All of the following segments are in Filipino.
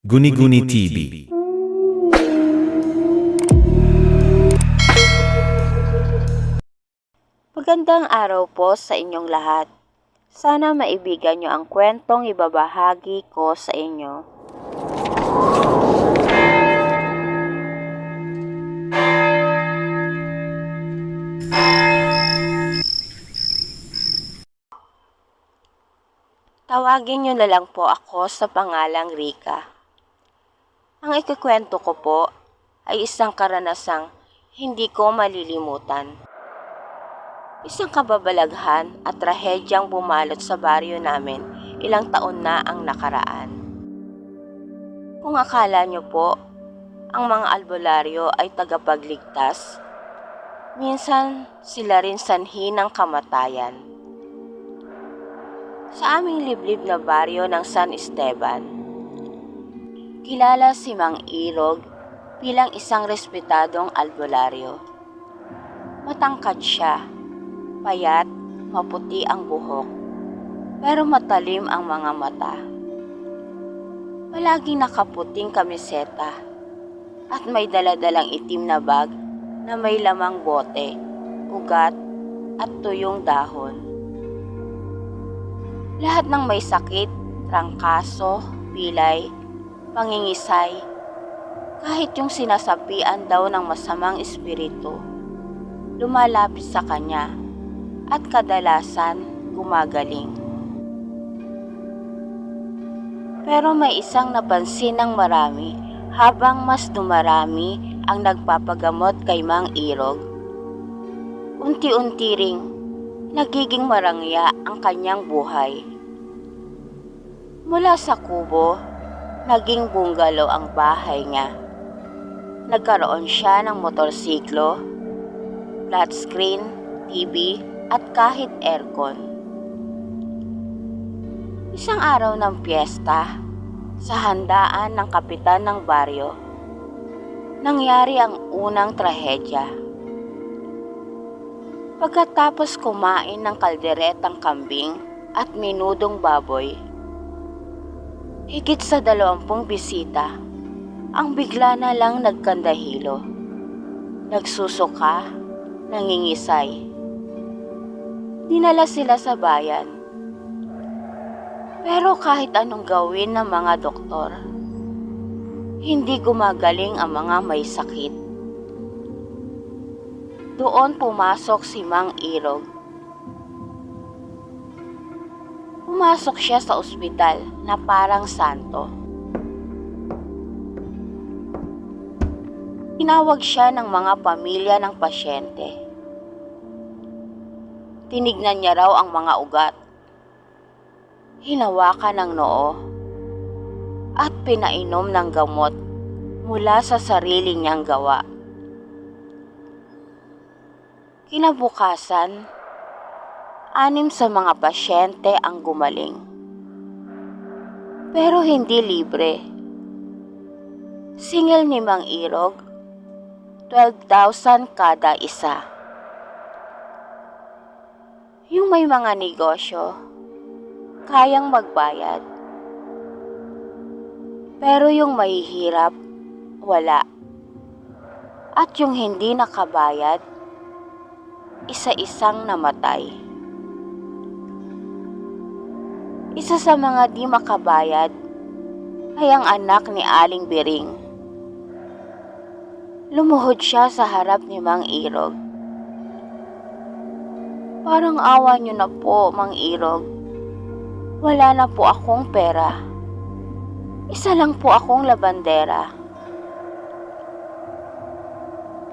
Guni-Guni TV Magandang araw po sa inyong lahat. Sana maibigan nyo ang kwentong ibabahagi ko sa inyo. Tawagin nyo na lang po ako sa pangalang Rika. Ang ikikwento ko po ay isang karanasang hindi ko malilimutan. Isang kababalaghan at trahedyang bumalot sa baryo namin ilang taon na ang nakaraan. Kung akala nyo po, ang mga albularyo ay tagapagligtas, minsan sila rin sanhi ng kamatayan. Sa aming liblib na baryo ng San Esteban, kilala si Mang Irog bilang isang respetadong albularyo. Matangkad siya, payat, maputi ang buhok, pero matalim ang mga mata. Palaging nakaputing kamiseta at may daladalang itim na bag na may lamang bote, ugat at tuyong dahon. Lahat ng may sakit, trangkaso, pilay, pangingisay, kahit yung sinasapian daw ng masamang espiritu, lumalapit sa kanya at kadalasan gumagaling. Pero may isang napansin ng marami habang mas dumarami ang nagpapagamot kay Mang Irog. Unti-unti ring nagiging marangya ang kanyang buhay. Mula sa kubo, naging bungalow ang bahay niya. Nagkaroon siya ng motorsiklo, flat screen, TV, at kahit aircon. Isang araw ng piyesta, sa handaan ng kapitan ng baryo, nangyari ang unang trahedya. Pagkatapos kumain ng kalderetang kambing at minudong baboy, higit sa dalawampung bisita, ang bigla na lang nagkandahilo. Nagsusuka, nangingisay. Dinala sila sa bayan. Pero kahit anong gawin ng mga doktor, hindi gumagaling ang mga may sakit. Doon pumasok si Mang Irog. Pumasok siya sa ospital na parang santo. Tinawag siya ng mga pamilya ng pasyente. Tinignan niya raw ang mga ugat. Hinawakan ng noo at pinainom ng gamot mula sa sarili niyang gawa. Kinabukasan, anim sa mga pasyente ang gumaling. Pero hindi libre. Singil ni Mang Irog, 12,000 kada isa. Yung may mga negosyo, kayang magbayad. Pero yung mahihirap, wala. At yung hindi nakabayad, isa-isang namatay. Isa sa mga di makabayad ay ang anak ni Aling Biring. Lumuhod siya sa harap ni Mang Irog. Parang awa niyo na po, Mang Irog. Wala na po akong pera. Isa lang po akong labandera.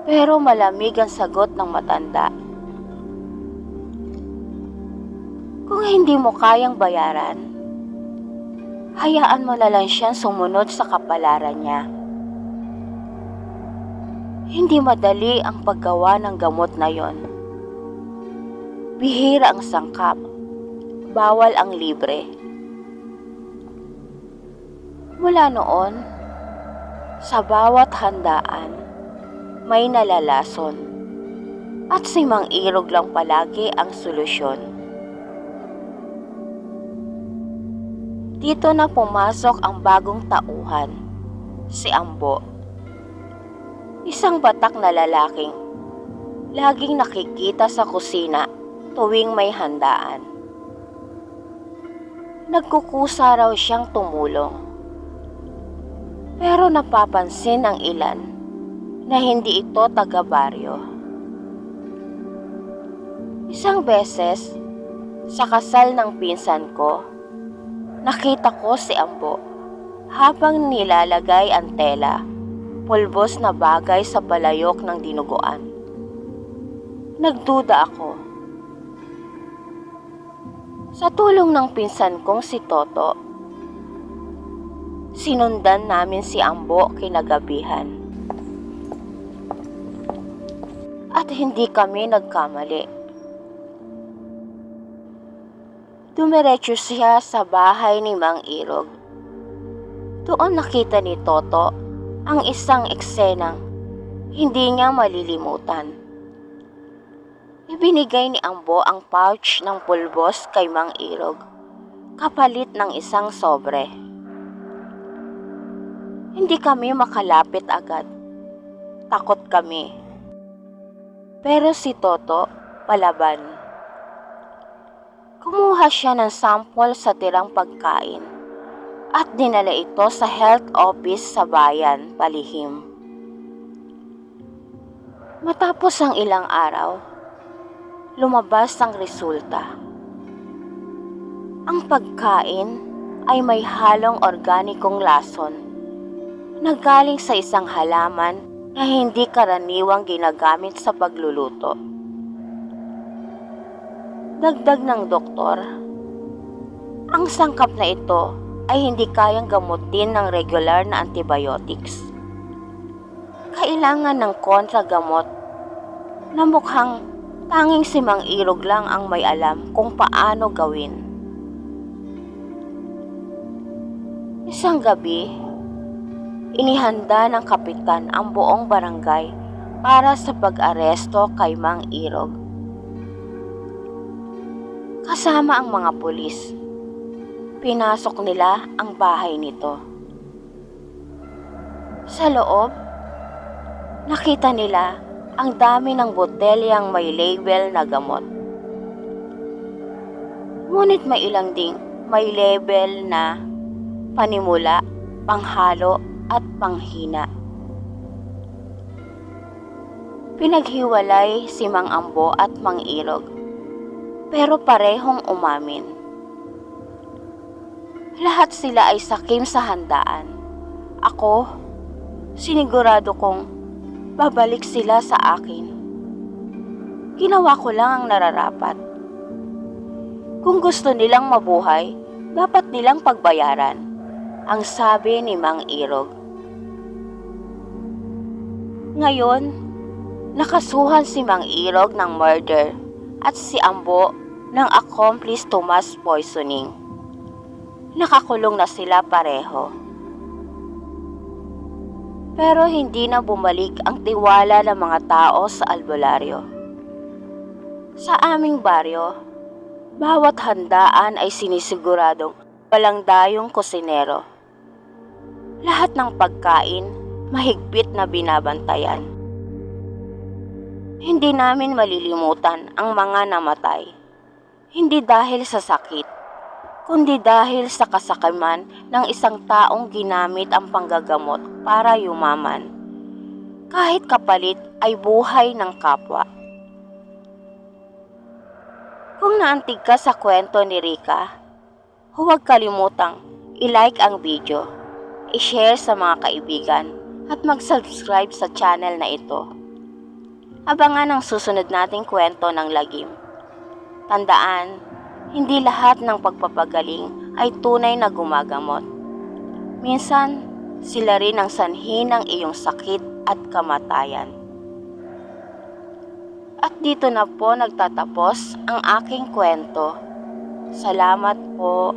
Pero malamig ang sagot ng matanda. Hindi mo kayang bayaran, hayaan mo na lang siyang sumunod sa kapalaran niya. Hindi madali ang paggawa ng gamot na yon. Bihira ang sangkap, bawal ang libre. Mula noon, sa bawat handaan, may nalalason. At si Mang Irog lang palagi ang solusyon. Dito na pumasok ang bagong tauhan, si Ambo. Isang batak na lalaking laging nakikita sa kusina tuwing may handaan. Nagkukusa raw siyang tumulong. Pero napapansin ng ilan na hindi ito taga-baryo. Isang beses, sa kasal ng pinsan ko, nakita ko si Ambo habang nilalagay ang tela, pulbos na bagay sa palayok ng dinuguan. Nagduda ako. Sa tulong ng pinsan kong si Toto, sinundan namin si Ambo kinagabihan. At hindi kami nagkamali. Dumiretso siya sa bahay ni Mang Irog. Doon nakita ni Toto ang isang eksenang hindi niya malilimutan. Ibinigay ni Ambo ang pouch ng pulbos kay Mang Irog, kapalit ng isang sobre. Hindi kami makalapit agad. Takot kami. Pero si Toto, palaban. Kumuha siya ng sample sa tirang pagkain at dinala ito sa health office sa bayan, palihim. Matapos ang ilang araw, lumabas ang resulta. Ang pagkain ay may halong organikong lason na galing sa isang halaman na hindi karaniwang ginagamit sa pagluluto. Dagdag ng doktor, ang sangkap na ito ay hindi kayang gamutin ng regular na antibiotics. Kailangan ng kontragamot na mukhang tanging si Mang Irog lang ang may alam kung paano gawin. Isang gabi, inihanda ng kapitan ang buong barangay para sa pag-aresto kay Mang Irog kasama ang mga pulis. Pinasok nila ang bahay nito. Sa loob, nakita nila ang dami ng botelyang may label na gamot. Ngunit may ilang ding may label na panimula, panghalo at panghina. Pinaghiwalay si Mang Ambo at Mang Irog pero parehong umamin. Lahat sila ay sakim sa handaan. Ako, sinigurado kong babalik sila sa akin. Ginawa ko lang ang nararapat. Kung gusto nilang mabuhay, dapat nilang pagbayaran, ang sabi ni Mang Irog. Ngayon, nakasuhan si Mang Irog ng murder at si Ambo ng accomplice to mass poisoning. Nakakulong na sila pareho. Pero hindi na bumalik ang tiwala ng mga tao sa albularyo. Sa aming baryo, bawat handaan ay sinisiguradong walang dayong kusinero. Lahat ng pagkain mahigpit na binabantayan. Hindi namin malilimutan ang mga namatay. Hindi dahil sa sakit, kundi dahil sa kasakaman ng isang taong ginamit ang panggagamot para yumaman. Kahit kapalit ay buhay ng kapwa. Kung naantig ka sa kwento ni Rika, huwag kalimutang i-like ang video, i-share sa mga kaibigan at mag-subscribe sa channel na ito. Abangan ang susunod nating kwento ng lagim. Tandaan, hindi lahat ng pagpapagaling ay tunay na gumagamot. Minsan, sila rin ang sanhi ng iyong sakit at kamatayan. At dito na po nagtatapos ang aking kwento. Salamat po.